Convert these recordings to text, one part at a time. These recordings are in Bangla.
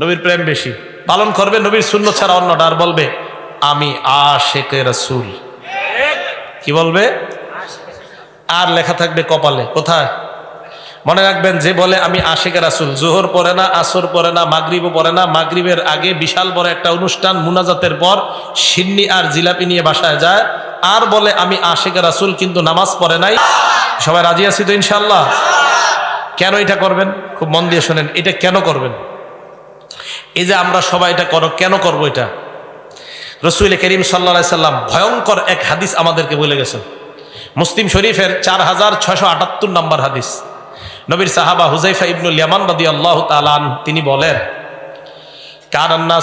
নবীর প্রেম বেশি। পালন করবে নবীর শূন্য ছাড়া অন্যটা, আর বলবে, আমি আশেকে রসুল। কি বলবে? আর লেখা থাকবে কপালে। কোথায়? মনে রাখবেন, যে বলে, আমি আশেকে রাসুল। জোহর পরে না, আসর পরে না, মাগরিবও পরে না, মাগরিবের আগে বিশাল বড় একটা অনুষ্ঠান, মুনাজাতের পর সিন্নি আর জিলাপি নিয়ে বাসায় যায়। আর বলে, আমি আশেকে রাসুল, কিন্তু নামাজ পড়ে নাই। সবাই রাজি আছি তো ইনশাল্লাহ কেন এটা করবেন? খুব মন দিয়ে শোনেন, এটা কেন করবেন? এই যে আমরা সবাই এটা করো, কেন করব এটা? রসুল করিম সাল্লা সাল্লাম ভয়ঙ্কর এক হাদিস আমাদেরকে বলে গেছেন। মুসলিম শরীফের চার হাজার ছয়শো আটাত্তর নম্বর হাদিস। নবীর সাহাবা হুজাইফা ইবনুল ইয়ামান রদি আল্লাহ তালান তিনি বলেন কারান্না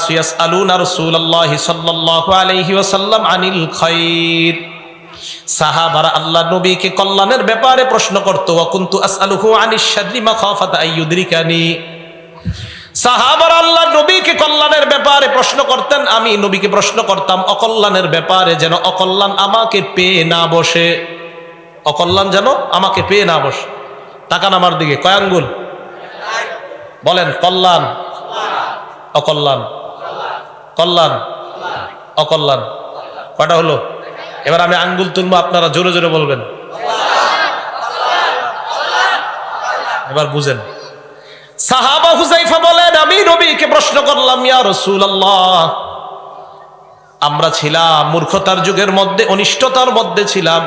আল্লাহ কল্যাণের ব্যাপারে প্রশ্ন করতো মাখাফাতা আইয়ুদরিকানি সাহাবার আল্লাহ নবীকে কল্যাণের ব্যাপারে প্রশ্ন করতেন, আমি নবীকে প্রশ্ন করতাম, অকল্যাণের ব্যাপারে যেন অকল্যাণ আমাকে পেয়ে না বসে। অকল্যাণ যেন আমাকে পেয়ে না বসে। তাকান আমার দিকে কয়াঙ্গুল বলেন, কল্যাণ। অকল্যাণ। কল্যাণ। অকল্যাণ। কয়টা হলো? এবার আমি আঙ্গুল তুলবো, আপনারা জোরে জোরে বলবেন। এবার বুঝেন। সাহাবা হুজাইফা বলেন, আমি নবীকে প্রশ্ন করলাম, ইয়া রাসূলুল্লাহ, আমরা ছিলাম মূর্খতার যুগের মধ্যে, অনিষ্টতার মধ্যে ছিলাম।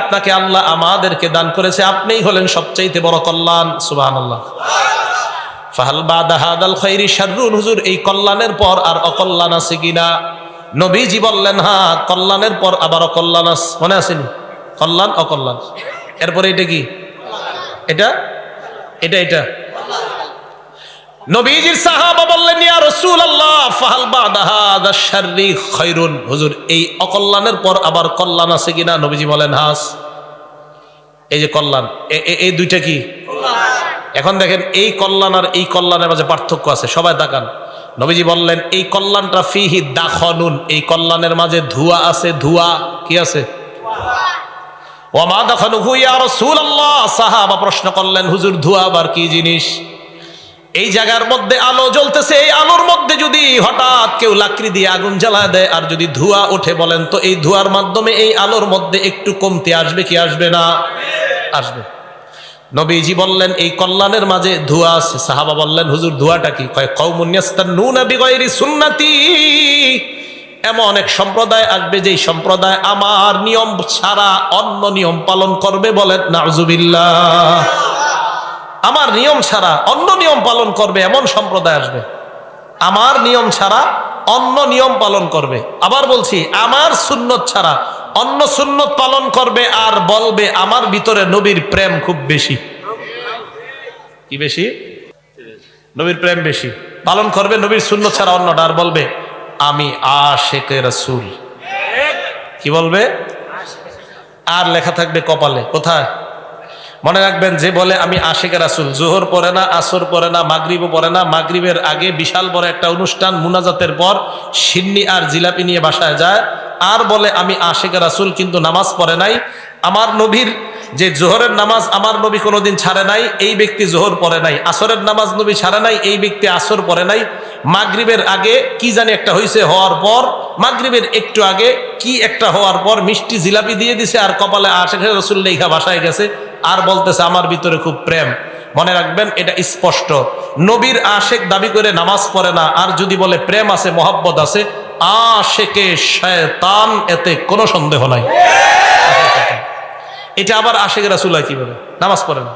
আপনাকে আল্লাহ আমাদেরকে দান করেছে, আপনিই হলেন সবচাইতে বড় কল্যাণ। শাররুন, হুজুর, এই কল্যাণের পর আর অকল্যাণ আছে কিনা নবীজি বললেন হ্যাঁ কল্যাণের পর আবার অকল্যাণ আছে মনে আসেনি কল্যাণ, অকল্যাণ। এরপরে এটা কি? এটা? এটা এটা। নবীজির সাহাবা বললেন, ইয়া রাসূলুল্লাহ, ফাহাল বাদা হাদা শাররি খায়রুন। হুজুর, এই অকল্যাণের পর আবার কল্যাণ আছে কিনা নবীজি বলেন, হাস, এই যে কল্যাণ এই দুইটা কি? এখন দেখেন, এই কল্যাণ আর এই কল্যাণের মাঝে পার্থক্য আছে, সবাই তাকান। নবীজি বললেন, এই কল্যাণটা ফিহি দাখনুন, এই কল্যাণের মাঝে ধোঁয়া আছে, ধোঁয়া কি আছে? ওমা দাখানুহু ইয়া রাসূলুল্লাহ। সাহাবা প্রশ্ন করলেন, হুজুর, ধোঁয়া আবার কি জিনিস? এই জায়গার মধ্যে আলো জ্বলতেছে, এই আলোর মধ্যে যদি হঠাৎ কেউ লাকড়ি দিয়ে আগুন জ্বালা দেয়, আর যদি ধোঁয়া ওঠে বলেন, তো এই ধোঁয়ার মাধ্যমে এই আলোর মধ্যে একটু কমতে আসবে কি আসবে না? আসবে। নবীজি বললেন, এই কল্যাণের মাঝে ধোঁয়া আছে। সাহাবা বললেন, হুজুর, ধোঁয়াটা কি? কয় কৌমুন্যাস্তান্নুনা বিগয়রি সুন্নাতি। এমন এক সম্প্রদায় আসবে যেই সম্প্রদায় আমার নিয়ম ছাড়া অন্য নিয়ম পালন করবে বলেন নাজুবিল্লাহ আমার নিয়ম ছাড়া অন্য নিয়ম পালন করবে, এমন সম্প্রদায় আসবে। আমার নিয়ম ছাড়া অন্য নিয়ম পালন করবে। আবার বলছি, আমার সুন্নত ছাড়া অন্য সুন্নত পালন করবে আর বলবে, আমার ভিতরে নবীর প্রেম খুব বেশি। কি বেশি? নবীর প্রেম বেশি। পালন করবে নবীর সুন্নত ছাড়া অন্যটা আর বলবে আমি আশেকে রসুল। কি বলবে? আর লেখা থাকবে কপালে। কোথায়? মনে রাখবেন, যে বলে আমি আশেকে রাসুল, জোহর পরে না, আসর পরে না মাগরিবও পরে না, মাগরিবের আগে বিশাল বড় একটা অনুষ্ঠান, মুনাজাতের পর সিন্নি আর জিলাপি নিয়ে বাসায় যায়। আর বলে আমি আশেকে রাসুল, কিন্তু নামাজ পড়ে নাই। আমার নবীর যে জোহরের নামাজ আমার নবী কোনোদিন ছাড়ে নাই, এই ব্যক্তি জোহর পড়ে নাই। আসরের নামাজ নবী ছাড়ে নাই, এই ব্যক্তি আসর পড়ে নাই। মাগরিবের আগে কি জানি একটা হয়েছে হওয়ার পর, মাগরিবের একটু আগে কি একটা হওয়ার পর মিষ্টি জিলাপি দিয়ে দিছে আর কপালে আশেখে রসুল লেখা বাসায় গেছে আর বলতেছে, আমার ভিতরে খুব প্রেম। মনে রাখবেন, এটা স্পষ্ট। নবীর আশেক দাবি করে নামাজ পড়ে না, আর যদি বলে প্রেম আছে, মহব্বত আছে আশেকে শয়তান এতে কোনো সন্দেহ নাই। এটা আবার আশেখ রাসুল হয় কীভাবে? নামাজ পড়ে না।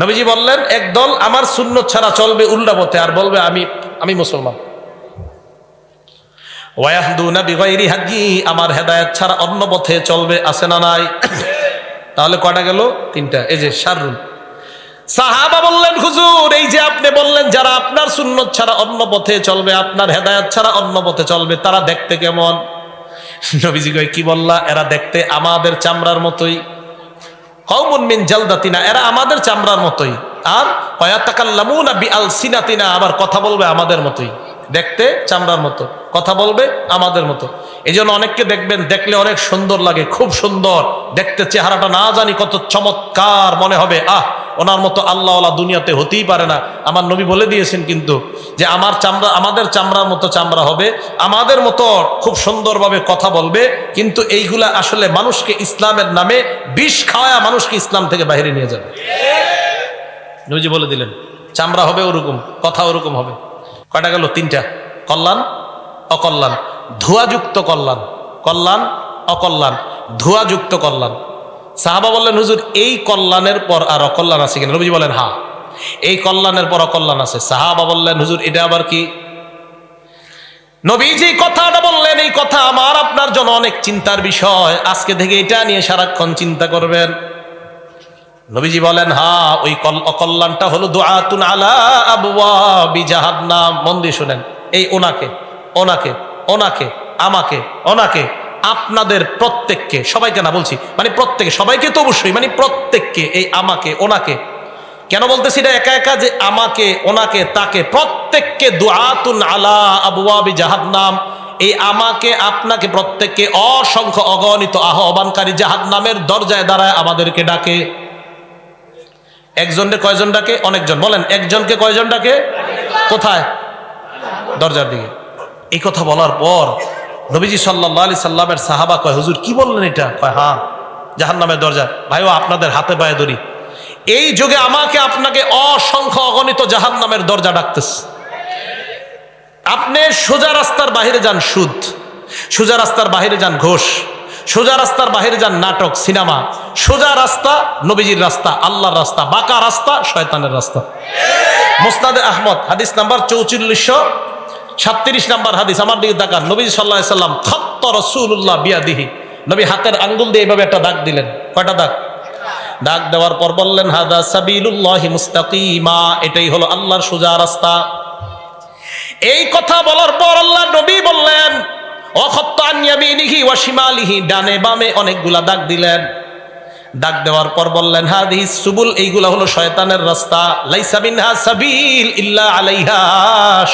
নবীজি বললেন, একদল আমার শূন্য ছাড়া চলবে উল্টা পথে। আর বলবে, আমি আমি মুসলমান। আমার হেদায়েত ছাড়া অন্য পথে চলবে, আছে না নাই? তাহলে কটা গেল? তিনটা। এই যে শারুন সাহাবা বললেন, হুজুর, এই যে আপনি বললেন, যারা আপনার সুন্নত ছাড়া অন্য পথে চলবে, আপনার হেদায়েত ছাড়া অন্য পথে চলবে, তারা দেখতে কেমন? নবীজি কয়, কি বললা? এরা দেখতে আমাদের চামড়ার মতোই। কৌমুন মিন জালদাতিনা, এরা আমাদের চামড়ার মতোই। আর কয়াতাকাল্লামুনা বি আলসিনাতিনা আবার কথা বলবে আমাদের মতোই। দেখতে চামড়ার মতো। কথা বলবে আমাদের মতো। এই জন্য অনেককে দেখবেন, দেখলে অনেক সুন্দর লাগে, খুব সুন্দর। দেখতে চেহারাটা না জানি কত চমৎকার মনে হবে। আহ, ওনার মতো আল্লাহওয়ালা দুনিয়াতে হতেই পারে না। আমার নবী বলে দিয়েছেন কিন্তু যে, আমার চামড়া, আমাদের চামড়ার মতো চামড়া হবে। আমাদের মতো খুব সুন্দরভাবে কথা বলবে। কিন্তু এইগুলা আসলে মানুষকে ইসলামের নামে বিষ খাওয়া মানুষকে ইসলাম থেকে বাইরে নিয়ে যাবে। নবীজি বলে দিলেন, চামড়া হবে ওরকম, কথা ওরকম হবে। কয়টা গেল? তিনটা। কল্যাণ, অকল্যাণ। ধোঁয়াযুক্ত কল্যাণ। কল্যাণ, অকল্যাণ। ধোঁয়াযুক্ত কল্যাণ। সাহাবা বললেন, হুজুর, এই কল্যাণের পর আর অকল্যাণ আছে কিনা? নবীজি বলেন, হা, এই কল্যাণের পর অকল্যাণ আছে। সাহাবা বললেন, হুজুর, এটা আবার কি? নবী যে কথাটা বললেন, এই কথা আমার আপনার জন্য অনেক চিন্তার বিষয়। আজকে থেকে এটা নিয়ে সারাক্ষণ চিন্তা করবেন। নবীজি বলেন, হা, ওই কল- অকল্যাণটা হলো দোয়াতুন আলা আবওয়াবি জাহান্নাম। মন দিয়ে শুনেন, এই ওনাকে ওনাকে ওনাকে, আমাকে, ওনাকে, আপনাদের প্রত্যেককে, সবাইকে না, বলছি মানে প্রত্যেকে, সবাইকে তো অবশ্যই মানে প্রত্যেককে, এই আমাকে, ওনাকে। কেন বলতেছি এটা একা একা যে আমাকে, ওনাকে, তাকে, প্রত্যেককে দোয়াতুন আলা আবওয়াবি জাহান্নাম। এই আমাকে, আপনাকে প্রত্যেককে অসংখ্য অগণিত আহ্বানকারী জাহান্নামের দরজায় দাঁড়ায় আমাদেরকে ডাকে। একজনকে কয়জন ডাকে? অনেকজন। বলেন, একজনকে কয়জন ডাকে? কোথায়? দরজার দিকে। এই কথা বলার পর নবীজি সাল্লাহ আলি সাল্লামের সাহাবা কয়, হুজুর, কি বললেন এটা? কয় হ্যাঁ জাহান নামের দরজা ভাইও আপনাদের হাতে পায়ে ধরি। এই যুগে আমাকে আপনাকে অসংখ্য অগণিত জাহান নামের দরজা ডাকতেছে। আপনি সোজা রাস্তার বাহিরে যান সুদ, সোজা রাস্তার বাহিরে যান ঘোষ, সোজা রাস্তার বাহিরে যান নাটক, সিনেমা সোজা রাস্তা, নবীজির রাস্তা, আল্লাহর রাস্তা, বাঁকা রাস্তা, শয়তানের রাস্তা। মুস্তাদে আহমদ, হাদিস নাম্বার চৌচল্লিশশো সাতত্রিশ নাম্বার হাদিস। আমার দিকে তাকান। নবী সাল্লাহ সাল্লাম, খত্ত রসুল্লাহ বিয়াদিহি। নবী হাতের আঙ্গুল দিয়ে এইভাবে একটা দাগ দিলেন। কয়টা দাগ? ডাক দেওয়ার পর বললেন, হাদা সাবিলুল্লাহি মুস্তাকিমা। এটাই হলো আল্লাহর সোজা রাস্তা। এই কথা বলার পর আল্লাহ নবী বললেন অখত্তানিহি ওয়াসিমালিহি ডানে বামে অনেকগুলা দাগ দিলেন। ডাক দেওয়ার পর বললেন, হাদিস সুবুল, এইগুলা হলো শয়তানের রাস্তা। লাইসা মিনহা সাবিল ইল্লা আলাইহা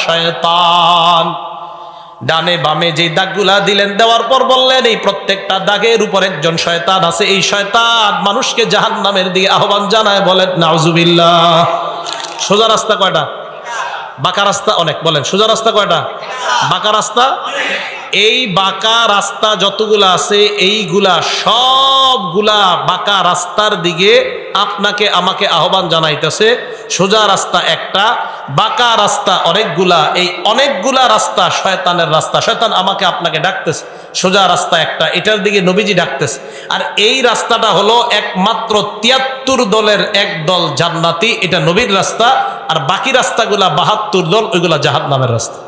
শয়তান। ডানে বামে যে দাগগুলা দিলেন, দেওয়ার পর বললেন, এই প্রত্যেকটা দাগের উপর একজন শয়তান আছে। এই শয়তান মানুষকে জাহান্নামের দিকে আহ্বান জানায়, বলেন, নাউজুবিল্লাহ। সোজা রাস্তা কয়টা? বাঁকা রাস্তা অনেক, বলেন, সোজা রাস্তা কয়টা? বাঁকা রাস্তা? এই বাঁকা রাস্তা যতগুলা আছে, এইগুলা সবগুলা বাঁকা রাস্তার দিকে আপনাকে, আমাকে আহ্বান জানাইতেছে, সোজা রাস্তা একটা, বাঁকা রাস্তা অনেকগুলা, এই অনেকগুলা রাস্তা শয়তানের রাস্তা। শয়তান আমাকে আপনাকে ডাকতেছে, সোজা রাস্তা একটা, এটার দিকে নবীজি ডাকতেছে। আর এই রাস্তাটা হলো একমাত্র তিয়াত্তর দলের এক দল জান্নাতি, এটা নবীর রাস্তা, আর বাকি রাস্তাগুলা বাহাত্তর দল, ওইগুলা জাহাদ নামের রাস্তা।